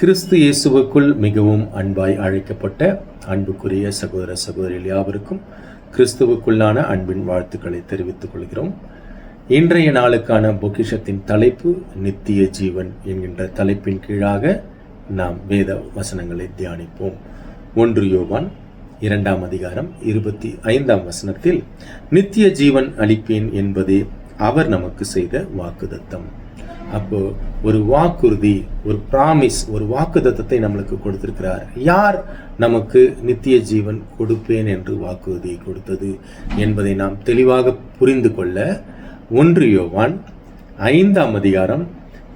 கிறிஸ்து இயேசுவுக்குள் மிகவும் அன்பாய் அழைக்கப்பட்ட அன்புக்குரிய சகோதர சகோதரிகள் யாவருக்கும் கிறிஸ்துவுக்குள்ளான அன்பின் வாழ்த்துக்களை தெரிவித்துக் கொள்கிறோம். இன்றைய நாளுக்கான பொக்கிஷத்தின் தலைப்பு நித்திய ஜீவன் என்கின்ற தலைப்பின் கீழாக நாம் வேத வசனங்களை தியானிப்போம். ஒன்று யோவான் இரண்டாம் அதிகாரம் இருபத்தி ஐந்தாம் வசனத்தில் நித்திய ஜீவன் அளிப்பேன் என்பதே அவர் நமக்கு செய்த வாக்குதத்தம் அப்போ ஒரு வாக்குறுதி ஒரு ப்ராமிஸ் ஒரு வாக்குதத்தத்தை நம்மளுக்கு கொடுத்திருக்கிறார். யார் நமக்கு நித்திய ஜீவன் கொடுப்பேன் என்று வாக்குறுதி கொடுத்தது என்பதை நாம் தெளிவாக புரிந்து கொள்ள ஒன்று யோவான் ஐந்தாம் அதிகாரம்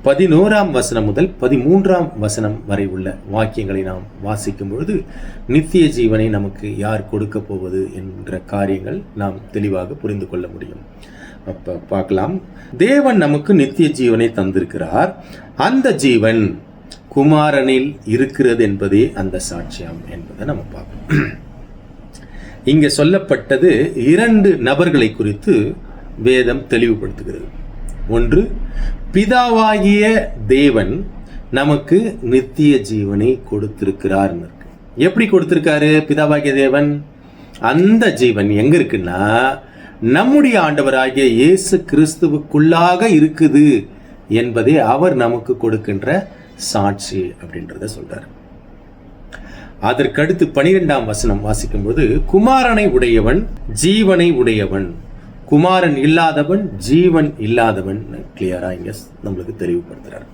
பதினோராம் வசனம் முதல் பதிமூன்றாம் வசனம் வரை உள்ள வாக்கியங்களை நாம் வாசிக்கும் பொழுது நித்திய ஜீவனை நமக்கு யார் கொடுக்க போவது என்ற காரியங்கள் நாம் தெளிவாக புரிந்து கொள்ள முடியும். பார்க்கலாம். தேவன் நமக்கு நித்திய ஜீவனை தந்திருக்கிறார். அந்த ஜீவன் குமாரனில் இருக்கிறது என்பதே அந்த சாட்சியம் என்பதை நம்ம பார்க்கணும். இங்கே சொல்லப்பட்டது இரண்டு நபர்களை குறித்து வேதம் தெளிவுபடுத்துகிறது. ஒன்று பிதாவாகிய தேவன் நமக்கு நித்திய ஜீவனை கொடுத்திருக்கிறார் இருக்கு எப்படி கொடுத்திருக்காரு பிதாவாகிய தேவன்? அந்த ஜீவன் எங்க இருக்குன்னா நம்முடைய ஆண்டவராகிய இயேசு கிறிஸ்துவுக்குள்ளாக இருக்குது என்பதே அவர் நமக்கு கொடுக்கின்ற சாட்சி அப்படின்றத சொல்றார். அதற்கடுத்து பனிரெண்டாம் வசனம் வாசிக்கும்போது குமாரனை உடையவன் ஜீவனை உடையவன் குமாரன் இல்லாதவன் ஜீவன் இல்லாதவன் கிளியரா இங்க நம்மளுக்கு தெளிவுபடுத்துறார்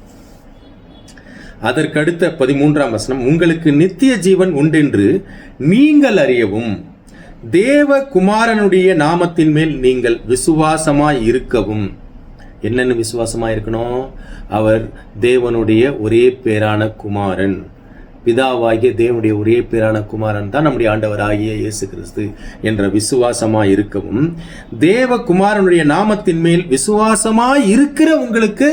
அதற்கடுத்த பதிமூன்றாம் வசனம் உங்களுக்கு நித்திய ஜீவன் உண்டென்று நீங்கள் அறியவும் தேவகுமாரனுடைய நாமத்தின் மேல் நீங்கள் விசுவாசமாய் இருக்கவும். என்னென்ன விசுவாசமாய் இருக்கணும்? அவர் தேவனுடைய ஒரே பேரான குமாரன். பிதாவாகிய தேவனுடைய ஒரே பேரான குமாரன் தான் நம்முடைய ஆண்டவராகிய இயேசு கிறிஸ்து என்ற விசுவாசமாய் இருக்கவும். தேவகுமாரனுடைய நாமத்தின் மேல் விசுவாசமாய் இருக்கிற உங்களுக்கு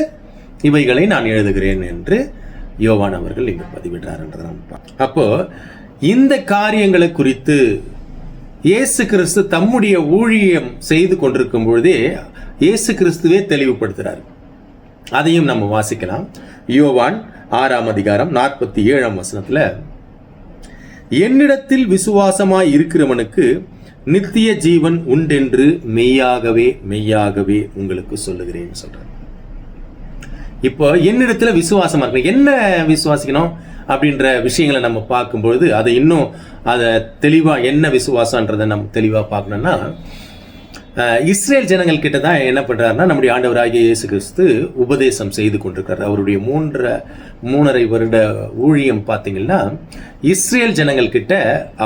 இவைகளை நான் எழுதுகிறேன் என்று யோவான் அவர்கள் இங்கு பதிவிடுறார் என்று நம்ம அப்போ இந்த காரியங்களை குறித்து இயேசு கிறிஸ்து தம்முடைய ஊழியம் செய்து கொண்டிருக்கும் பொழுதே இயேசு கிறிஸ்துவே தெளிவுபடுத்துகிறார் அதையும் நம்ம வாசிக்கலாம். யோவான் ஆறாம் அதிகாரம் நாற்பத்தி ஏழாம் வசனத்துல என்னிடத்தில் விசுவாசமாய் இருக்கிறவனுக்கு நித்திய ஜீவன் உண்டென்று மெய்யாகவே மெய்யாகவே உங்களுக்கு சொல்லுகிறேன்னு சொல்றேன் இப்போ என்னிடத்துல விசுவாசமா இருக்கணும்? என்ன விசுவாசிக்கணும்? அப்படின்ற விஷயங்களை நம்ம பார்க்கும்பொழுது அதை இன்னும் அதை தெளிவாக என்ன விசுவாசன்றதை நம்ம தெளிவாக பார்க்கணும்னா இஸ்ரேல் ஜனங்கள் கிட்ட தான் என்ன பண்ணுறாருன்னா நம்முடைய ஆண்டவராகிய இயேசு கிறிஸ்து உபதேசம் செய்து கொண்டிருக்கிறார். அவருடைய மூன்றரை மூணரை வருட ஊழியம் பார்த்தீங்கன்னா இஸ்ரேல் ஜனங்கள் கிட்ட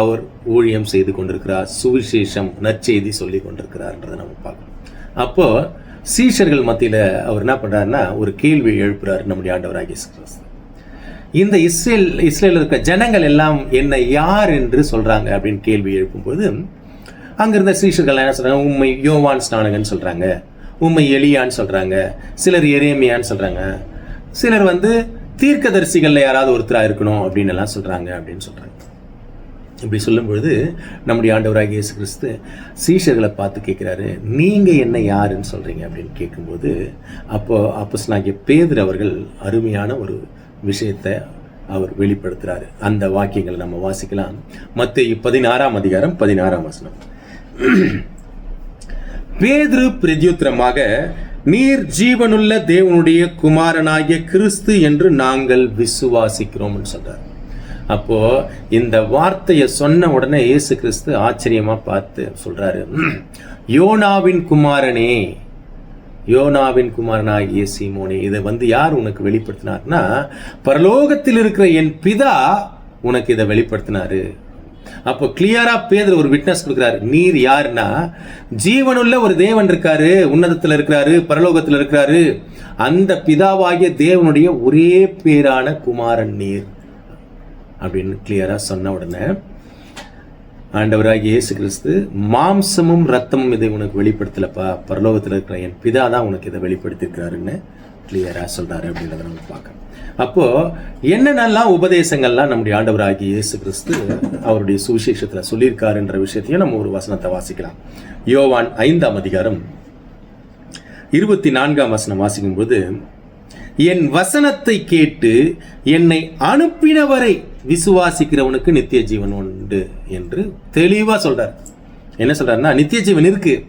அவர் ஊழியம் செய்து கொண்டிருக்கிறார். சுவிசேஷம் நற்செய்தி சொல்லி கொண்டிருக்கிறார்ன்றதை நம்ம பார்க்கணும். அப்போது சீஷர்கள் மத்தியில் அவர் என்ன பண்ணுறாருன்னா ஒரு கேள்வி எழுப்புறாரு நம்முடைய ஆண்டவராகிய இயேசு கிறிஸ்து இந்த இஸ்ரேல் இஸ்ரேலில் இருக்க ஜனங்கள் எல்லாம் என்ன யார் என்று சொல்கிறாங்க அப்படின்னு கேள்வி எழுப்பும்போது அங்கிருந்த ஸ்ரீஷர்கள் என்ன சொல்கிறாங்க உண்மை யோவான் ஸ்நானகன் சொல்கிறாங்க உண்மை எலியான்னு சொல்கிறாங்க சிலர் எரேமியான்னு சொல்கிறாங்க சிலர் வந்து தீர்க்கதரிசிகளில் யாராவது ஒருத்தராக இருக்கணும் அப்படின்னு எல்லாம் சொல்கிறாங்க அப்படின்னு சொல்கிறாங்க இப்படி சொல்லும் பொழுது நம்முடைய ஆண்டவராகிய இயேசு கிறிஸ்து சீஷர்களை பார்த்து கேட்குறாரு நீங்கள் என்ன யாருன்னு சொல்கிறீங்க அப்படின்னு கேட்கும்போது அப்போ அப்போஸ்தலனாகிய பேதர் அவர்கள் அருமையான ஒரு விஷயத்தை அவர் வெளிப்படுத்துகிறாரு அந்த வாக்கியங்களை நம்ம வாசிக்கலாம். மத்திய பதினாறாம் அதிகாரம் பதினாறாம் வசனம். பேதுரு பிரத்யுத்தரமாக நீர் ஜீவனுள்ள தேவனுடைய குமாரனாகிய கிறிஸ்து என்று நாங்கள் விசுவாசிக்கிறோம்னு சொல்கிறார் அப்போ இந்த வார்த்தையை சொன்ன உடனே இயேசு கிறிஸ்து ஆச்சரியமா பார்த்து சொல்றாரு யோனாவின் குமாரனே யோனாவின் குமாரனாகிய சீமோனே இதை வந்து யார் உனக்கு வெளிப்படுத்தினார்னா பரலோகத்தில் இருக்கிற என் பிதா உனக்கு இதை வெளிப்படுத்தினாரு. அப்போ கிளியரா பேதர் ஒரு விட்னஸ் கொடுக்குறாரு நீர் யாருன்னா ஜீவனுள்ள ஒரு தேவன் இருக்காரு உன்னதத்தில் இருக்கிறாரு பரலோகத்தில் இருக்கிறாரு அந்த பிதாவாகிய தேவனுடைய ஒரே பேரான குமாரன் நீர். அப்படின்னு கிளியராக சொன்ன உடனே ஆண்டவராகி இயேசு கிறிஸ்து மாம்சமும் ரத்தமும் இதை உனக்கு வெளிப்படுத்தலப்பா. பரலோகத்தில் இருக்கிற என் பிதா தான் உனக்கு இதை வெளிப்படுத்திருக்கிறாருன்னு கிளியராக சொல்கிறாரு அப்படின்றத நம்ம பார்க்கணும் அப்போ என்னென்னலாம் உபதேசங்கள்லாம் நம்முடைய ஆண்டவராகி இயேசு கிறிஸ்து அவருடைய சுவிசேஷத்தில் சொல்லியிருக்காருன்ற விஷயத்தையும் நம்ம ஒரு வசனத்தை வாசிக்கலாம். யோவான் ஐந்தாம் அதிகாரம் இருபத்தி நான்காம் வசனம் வாசிக்கும்போது என் வசனத்தை கேட்டு என்னை அனுப்பினவரை விசுவாசிக்கிறவனுக்கு நித்திய ஜீவன் உண்டு என்று தெளிவாக சொல்றார். என்ன சொல்றாருன்னா நித்திய ஜீவன் இருக்குது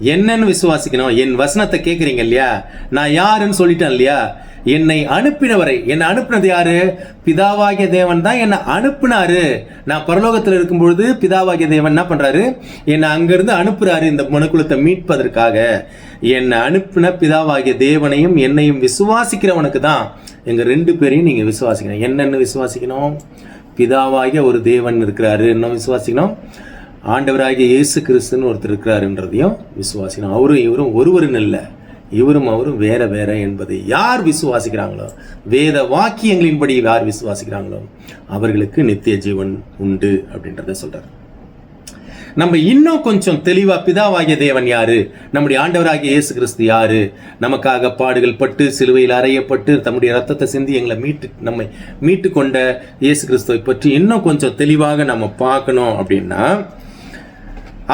என்னன்னு விசுவாசிக்கணும். என் வசனத்தை கேட்குறீங்க இல்லையா? நான் யாருன்னு சொல்லிட்டேன் இல்லையா? என்னை அனுப்பினவரை. என்னை அனுப்பினது யாரு? பிதாவாகிய தேவன் தான் என்னை அனுப்பினாரு. நான் பரலோகத்தில் இருக்கும் பொழுது பிதாவாகிய தேவன் என்ன பண்றாரு? என்னை அங்கிருந்து அனுப்புறாரு இந்த மனுக்குலத்தை மீட்பதற்காக. என்னை அனுப்பின பிதாவாகிய தேவனையும் என்னையும் விசுவாசிக்கிறவனுக்கு தான் எங்க ரெண்டு பேரையும் நீங்க விசுவாசிக்கணும். என்னென்னு விசுவாசிக்கணும்? பிதாவாகிய ஒரு தேவன் இருக்கிறாரு. என்ன விசுவாசிக்கணும்? ஆண்டவராகிய இயேசு கிறிஸ்துன்னு ஒருத்தர் இருக்கிறாருன்றதையும் விசுவாசிக்கணும் அவரும் இவரும் ஒருவருன்னு இல்லை. இவரும் அவரும் வேற வேற என்பதை யார் விசுவாசிக்கிறாங்களோ வேத வாக்கியங்களின்படி யார் விசுவாசிக்கிறாங்களோ அவர்களுக்கு நித்திய ஜீவன் உண்டு அப்படின்றத சொல்றார். நம்ம இன்னும் கொஞ்சம் தெளிவா பிதாவாகிய தேவன் யாரு? நம்முடைய ஆண்டவராகிய இயேசு கிறிஸ்து யாரு? நமக்காக பாடுகள் பட்டு சிலுவையில் அறையப்பட்டு தம்முடைய ரத்தத்தை சிந்தி எங்களை மீட்டு நம்மை மீட்டு கொண்ட இயேசு கிறிஸ்துவை பற்றி இன்னும் கொஞ்சம் தெளிவாக நம்ம பார்க்கணும் அப்படின்னா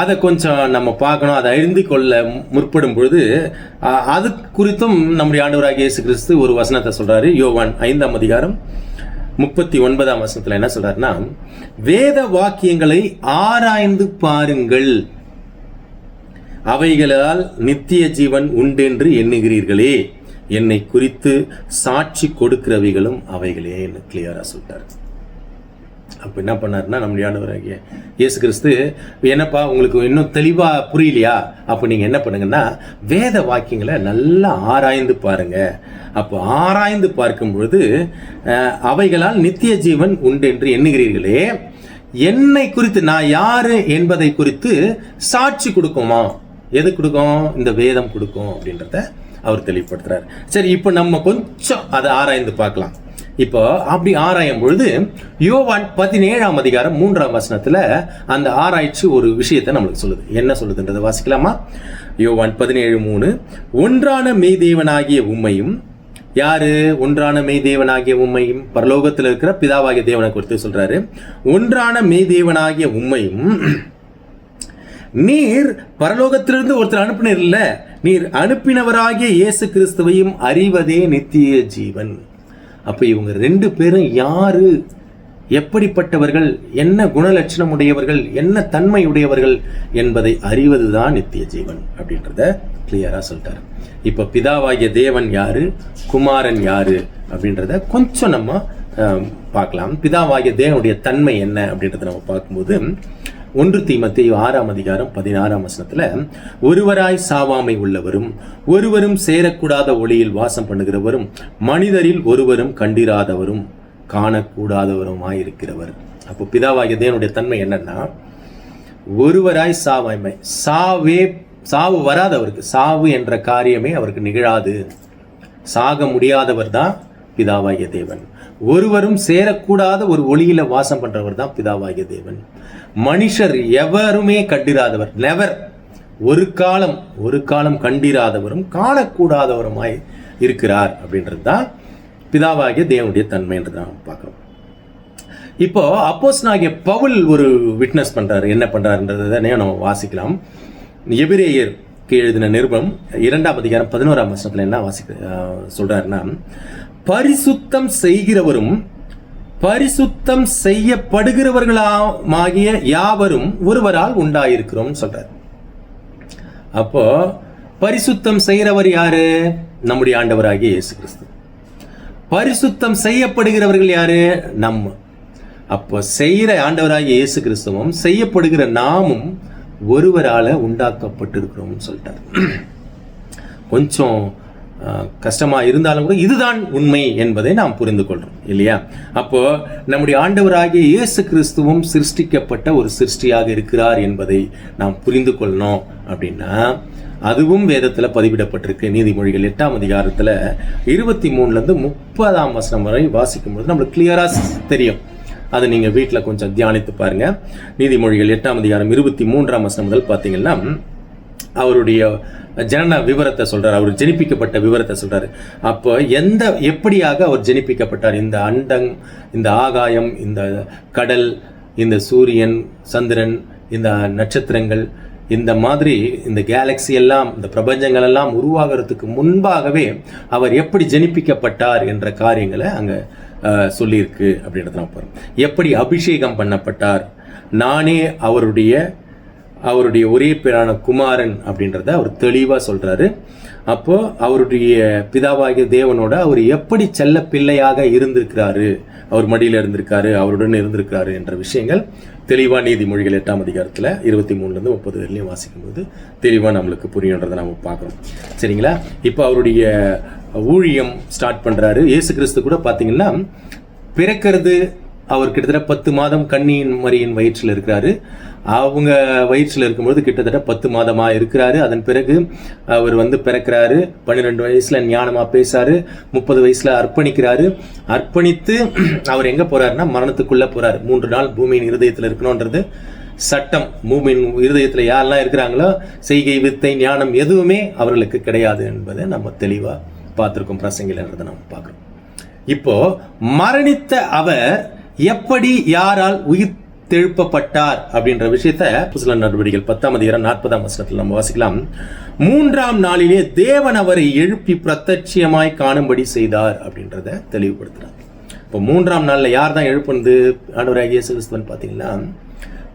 அதை கொஞ்சம் நம்ம பார்க்கணும் அதை அறிந்து கொள்ள முற்படும் பொழுது அது குறித்தும் நம்முடைய ஆண்டவராக இயேசு கிறிஸ்து ஒரு வசனத்தை சொல்கிறாரு யோவான் ஐந்தாம் அதிகாரம் முப்பத்தி ஒன்பதாம் வசனத்தில் என்ன சொல்கிறாருன்னா வேத வாக்கியங்களை ஆராய்ந்து பாருங்கள். அவைகளால் நித்திய ஜீவன் உண்டென்று எண்ணுகிறீர்களே. என்னை குறித்து சாட்சி கொடுக்கிறவைகளும் அவைகளே கிளியராக சொல்லிட்டார். அப்போ என்ன பண்ணாருன்னா நம்முடைய ஆண்டவராகிய இயேசு கிறிஸ்து என்னப்பா உங்களுக்கு இன்னும் தெளிவாக புரியலையா? அப்போ நீங்கள் என்ன பண்ணுங்கன்னா வேத வாக்கியங்களை நல்லா ஆராய்ந்து பாருங்கள் அப்போ ஆராய்ந்து பார்க்கும் பொழுது அவைகளால் நித்திய ஜீவன் உண்டு என்று எண்ணுகிறீர்களே என்னை குறித்து நான் யார் என்பதை குறித்து சாட்சி கொடுக்குமா? எது கொடுக்கும்? இந்த வேதம் கொடுக்கும் அப்படின்றத அவர் தெளிவுபடுத்துறாரு. சரி இப்போ நம்ம கொஞ்சம் அதை ஆராய்ந்து பார்க்கலாம். இப்போ அப்படி ஆராயும் பொழுது யோவான் பதினேழாம் அதிகாரம் மூன்றாம் வசனத்துல அந்த ஆராய்ச்சி ஒரு விஷயத்தை நம்மளுக்கு சொல்லுது. என்ன சொல்லுதுன்றதை வாசிக்கலாமா? யோவான் பதினேழு மூணு ஒன்றான மெய் தேவனாகிய உண்மையும் யாரு? ஒன்றான மெய் தேவனாகிய உண்மையும் பரலோகத்தில் இருக்கிற பிதாவாகிய தேவனை குறித்து சொல்றாரு. ஒன்றான மெய் தேவனாகிய உண்மையும் நீர் பரலோகத்திலிருந்து ஒருத்தர் அனுப்பினர் இல்லை. நீர் அனுப்பினவராகிய இயேசு கிறிஸ்துவையும் அறிவதே நித்திய ஜீவன். அப்போ இவங்க ரெண்டு பேரும் யாரு? எப்படிப்பட்டவர்கள்? என்ன குணலட்சணம் உடையவர்கள் என்ன தன்மை உடையவர்கள் என்பதை அறிவதுதான் நித்திய ஜீவன் அப்படின்றத கிளியராக சொல்லிட்டார். இப்போ பிதாவாகிய தேவன் யாரு? குமாரன் யாரு? அப்படின்றத கொஞ்சம் நம்ம பார்க்கலாம். பிதாவாகிய தேவனுடைய தன்மை என்ன அப்படின்றத நம்ம பார்க்கும்போது ஒன்று தீமத்தை ஆறாம் அதிகாரம் பதினாறாம் வசனத்துல ஒருவராய் சாவாமை உள்ளவரும் ஒருவரும் சேரக்கூடாத ஒளியில் வாசம் பண்ணுகிறவரும் மனிதரில் ஒருவரும் கண்டிராதவரும் காணக்கூடாதவருமாய் இருக்கிறவர் அப்போ பிதாவாகிய தேவனுடைய தன்மை என்னன்னா ஒருவராய் சாவாமை சாவே சாவு வராதவருக்கு சாவு என்ற காரியமே அவருக்கு நிகழாது. சாக முடியாதவர் தான் பிதாவாகிய தேவன். ஒருவரும் சேரக்கூடாத ஒரு ஒளியில வாசம் பண்றவர் தான் பிதாவாகிய தேவன். மனுஷர் எவருமே கண்டிராதவர். நெவர் ஒரு காலம் ஒரு காலம் கண்டிராதவரும் காணக்கூடாதவருமாய் இருக்கிறார் அப்படின்றது தான் பிதாவாகிய தேவனுடைய தன்மைன்றது நாம் பார்க்குறோம். இப்போ அப்போஸ் பவுல் ஒரு விட்னஸ் பண்ணுறாரு என்ன பண்றாருன்றதை நம்ம வாசிக்கலாம். எபிரேயருக்கு எழுதின நிருபம் இரண்டாம் அதிகாரம் பதினோராம் வருஷத்தில் என்ன வாசிக்க சொல்கிறாருன்னா பரிசுத்தம் செய்கிறவரும் பரிசுத்தம் செய்யப்படுகிறவர்களாகிய யாவரும் ஒருவரால் உண்டாயிருக்கிறோம் சொல்றார். அப்போ பரிசுத்தம் செய்கிறவர் யாரு? நம்முடைய ஆண்டவராகிய இயேசு கிறிஸ்து பரிசுத்தம் செய்யப்படுகிறவர்கள் யாரு? நம்ம. அப்போ செய்கிற ஆண்டவராகிய இயேசு கிறிஸ்துவும் செய்யப்படுகிற நாமும் ஒருவரால உண்டாக்கப்பட்டிருக்கிறோம் சொல்லிட்டார். கொஞ்சம் கஷ்டமாக இருந்தாலும் கூட இதுதான் உண்மை என்பதை நாம் புரிந்து கொள்கிறோம் இல்லையா? அப்போ நம்முடைய ஆண்டவராகிய இயேசு கிறிஸ்துவும் சிருஷ்டிக்கப்பட்ட ஒரு சிருஷ்டியாக இருக்கிறார் என்பதை நாம் புரிந்து கொள்ளணும் அப்படின்னா அதுவும் வேதத்தில் பதிவிடப்பட்டிருக்கு. நீதிமொழிகள் எட்டாம் அதிகாரத்தில் இருபத்தி மூணுலேருந்து முப்பதாம் வசனம் வரை வாசிக்கும்போது நம்மளுக்கு கிளியராக தெரியும். அதை நீங்கள் வீட்டில் கொஞ்சம் தியானித்து பாருங்கள் நீதிமொழிகள் எட்டாம் அதிகாரம் இருபத்தி மூன்றாம் வசனம் முதல் பார்த்தீங்கன்னா அவருடைய ஜனன விவரத்தை சொல்கிறார் அவர் ஜெனிப்பிக்கப்பட்ட விவரத்தை சொல்கிறார் அப்போ எந்த எப்படியாக அவர் ஜெனிப்பிக்கப்பட்டார்? இந்த அண்டங் இந்த ஆகாயம் இந்த கடல் இந்த சூரியன் சந்திரன் இந்த நட்சத்திரங்கள் இந்த மாதிரி இந்த கேலக்ஸி எல்லாம் இந்த பிரபஞ்சங்கள் எல்லாம் உருவாகிறதுக்கு முன்பாகவே அவர் எப்படி ஜெனிப்பிக்கப்பட்டார் என்ற காரியங்களை அங்கே சொல்லியிருக்கு அப்படின்றத நான் போகிறோம் எப்படி அபிஷேகம் பண்ணப்பட்டார்? நானே அவருடைய அவருடைய ஒரே பேரான குமாரன் அப்படின்றத அவர் தெளிவாக சொல்கிறாரு அப்போது அவருடைய பிதாவாகிய தேவனோட அவர் எப்படி செல்ல பிள்ளையாக இருந்திருக்கிறாரு? அவர் மடியில் இருந்திருக்காரு அவருடன் இருந்திருக்காரு என்ற விஷயங்கள் தெளிவாக நீதிமொழிகள் எட்டாம் அதிகாரத்தில் இருபத்தி மூணுலேருந்து முப்பது வரையிலையும் வாசிக்கும்போது தெளிவாக நம்மளுக்கு புரியுன்றதை நம்ம பார்க்குறோம் சரிங்களா? இப்போ அவருடைய ஊழியம் ஸ்டார்ட் பண்ணுறாரு இயேசு கிறிஸ்து கூட பார்த்தீங்கன்னா பிறக்கிறது அவர் கிட்டத்தட்ட பத்து மாதம் கண்ணியின் மரியின் வயிற்றில் இருக்கிறாரு. அவங்க வயிற்றில் இருக்கும்போது கிட்டத்தட்ட பத்து மாதமாக இருக்கிறாரு. அதன் பிறகு அவர் வந்து பிறக்கிறாரு. பன்னிரெண்டு வயசில் ஞானமாக பேசாரு. முப்பது வயசில் அர்ப்பணிக்கிறாரு. அர்ப்பணித்து அவர் எங்கே போகிறாருன்னா மரணத்துக்குள்ளே போகிறார் மூன்று நாள் பூமியின் இருதயத்தில் இருக்கணுன்றது சட்டம். பூமியின் இருதயத்தில் யாரெல்லாம் இருக்கிறாங்களோ செய்கை வித்தை ஞானம் எதுவுமே அவர்களுக்கு கிடையாது என்பதை நம்ம தெளிவாக பார்த்துருக்கோம். பிரசங்கிலன்றதை நம்ம பார்க்குறோம். இப்போ மரணித்த அவர் எப்படி யாரால் உயிர் தெழுப்பப்பட்டார் அப்படின்ற விஷயத்த புசல நடவடிக்கைகள் பத்தாம் அதிகாரம் நாற்பதாம் வசனத்தில் நம்ம வாசிக்கலாம். மூன்றாம் நாளிலே தேவன் அவரை எழுப்பி பிரத்யட்சியமாய் காணும்படி செய்தார் அப்படின்றத தெளிவுபடுத்துறார். இப்போ மூன்றாம் நாளில் யார் தான் எழுப்புனது? ஆண்டவராகிய கிறிஸ்துவன் பார்த்தீங்கன்னா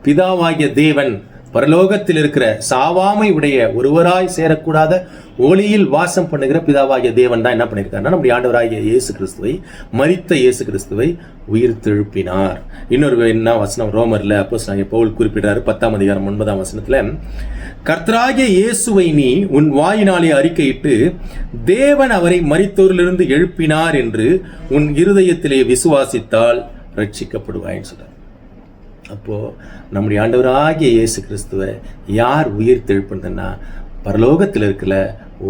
பிதாவாகிய தேவன் பரலோகத்தில் இருக்கிற சாவாமை உடைய ஒருவராய் சேரக்கூடாத ஒளியில் வாசம் பண்ணுகிற பிதாவாகிய தேவன் தான் என்ன பண்ணியிருக்காருன்னா நம்முடைய ஆண்டவராகிய இயேசு கிறிஸ்துவை மரித்த இயேசு கிறிஸ்துவை உயிர் தெழுப்பினார் இன்னொரு என்ன வசனம்? ரோமர்ல அப்போ பவுல் குறிப்பிட்டாரு பத்தாம் அதிகாரம் ஒன்பதாம் வசனத்துல கர்த்தராகிய இயேசுவை நீ உன் வாயினாலே அறிக்கையிட்டு தேவன் அவரை மறித்தோரிலிருந்து எழுப்பினார் என்று உன் இருதயத்திலே விசுவாசித்தால் ரட்சிக்கப்படுவாய்ன்னு சொல்றார். அப்போது நம்முடைய ஆண்டவராகிய இயேசு கிறிஸ்துவை யார் உயிர் தெழுப்புனதுன்னா பரலோகத்தில் இருக்கிற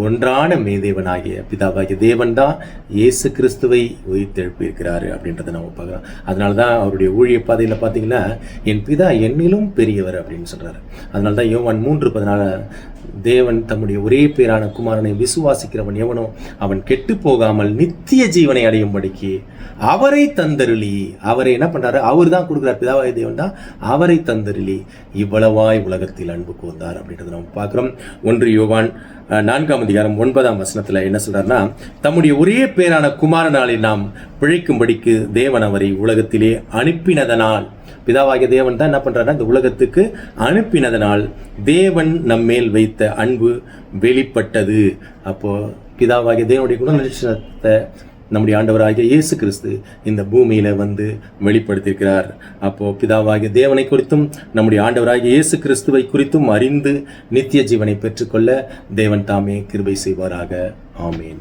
ஒன்றான மேதேவனாகிய பிதாவாகிய தேவன் தான் இயேசு கிறிஸ்துவை உயிர்த்தெழுப்பியிருக்கிறாரு அப்படின்றத நம்ம பார்க்குறோம். அதனால தான் அவருடைய ஊழிய பாதையில் பார்த்தீங்கன்னா என் பிதா என்னிலும் பெரியவர் அப்படின்னு சொல்கிறாரு அதனால தான் யோவான் மூன்று பதினால தேவன் தம்முடைய ஒரே பேரான குமாரனை விசுவாசிக்கிறவன் எவனோ அவன் கெட்டு போகாமல் நித்திய ஜீவனை அடையும்படிக்கு அவரை தந்தருளி. அவரை என்ன பண்ணுறாரு அவர் தான் கொடுக்குறார். பிதாவாய தேவன் தான் அவரை தந்தருளி. இவ்வளவாய் உலகத்தில் அன்பு கூர்ந்தார் அப்படின்றத நம்ம பார்க்குறோம். ஒன்று யோவான் நான்காம் அதிகாரம் ஒன்பதாம் வசனத்தில் என்ன சொல்கிறாருன்னா தம்முடைய ஒரே பேரான குமாரனாலே நாம் பிழைக்கும்படிக்கு தேவன் அவரை உலகத்திலே அனுப்பினதனால். பிதாவாகிய தேவன் தான் என்ன பண்ணுறாருன்னா இந்த உலகத்துக்கு அனுப்பினதனால் தேவன் நம்மேல் வைத்த அன்பு வெளிப்பட்டது. அப்போது பிதாவாகிய தேவனுடைய குணநலட்சணத்தை நம்முடைய ஆண்டவராகிய இயேசு கிறிஸ்து இந்த பூமியில் வந்து வெளிப்படுத்தியிருக்கிறார். அப்போ பிதாவாகிய தேவனை குறித்தும் நம்முடைய ஆண்டவராகிய இயேசு கிறிஸ்துவை குறித்தும் அறிந்து நித்திய ஜீவனை பெற்றுக்கொள்ள தேவன் தாமே கிருபை செய்வாராக. ஆமேன்.